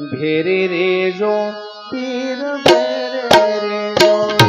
भेरे रे जो पीर भेरे रे जो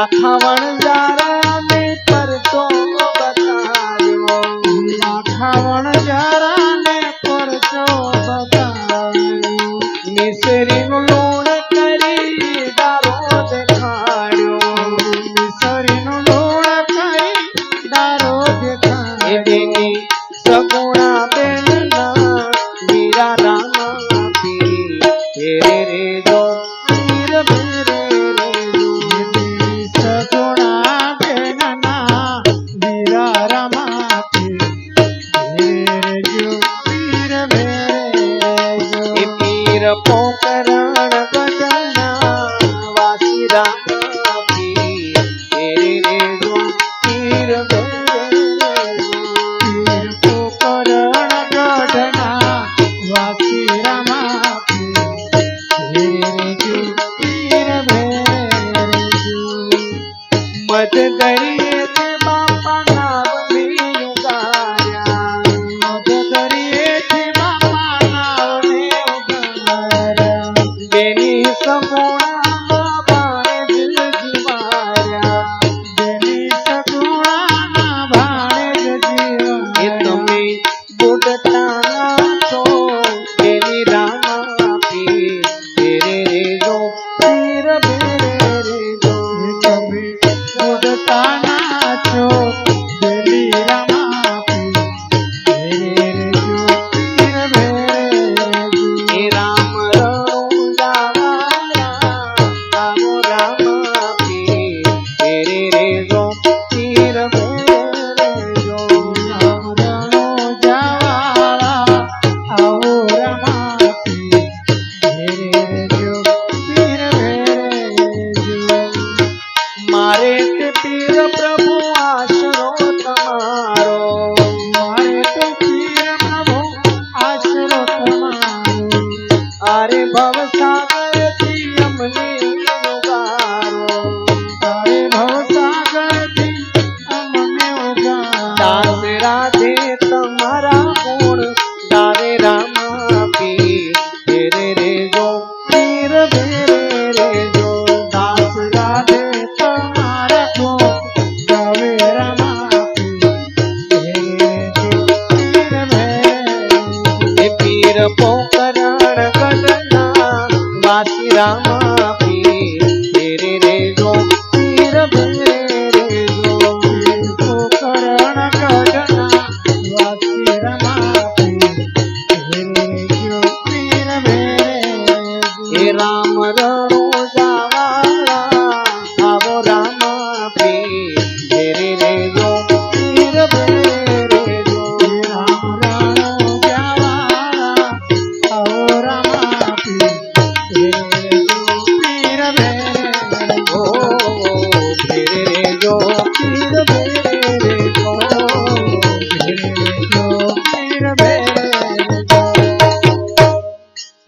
લાખાવણ જારા ને પરચો બતાવ્યો. મિસરીનું લોણ કરી દારો દેખાડ્યો. એ બેની સગુણા બેનના મીરા પીર રે રેજો પીર પોકરણ ગઢના વાસી રામા પીર ભેરે રેજો પીર મત દરિયે અરે ભવસાગરથી અમને રાધે તમારા ગુણ ગાવે રામા પીર રે રેજો 你让我。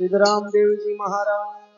સિદ્ધરામ દેવજી મહારાજ.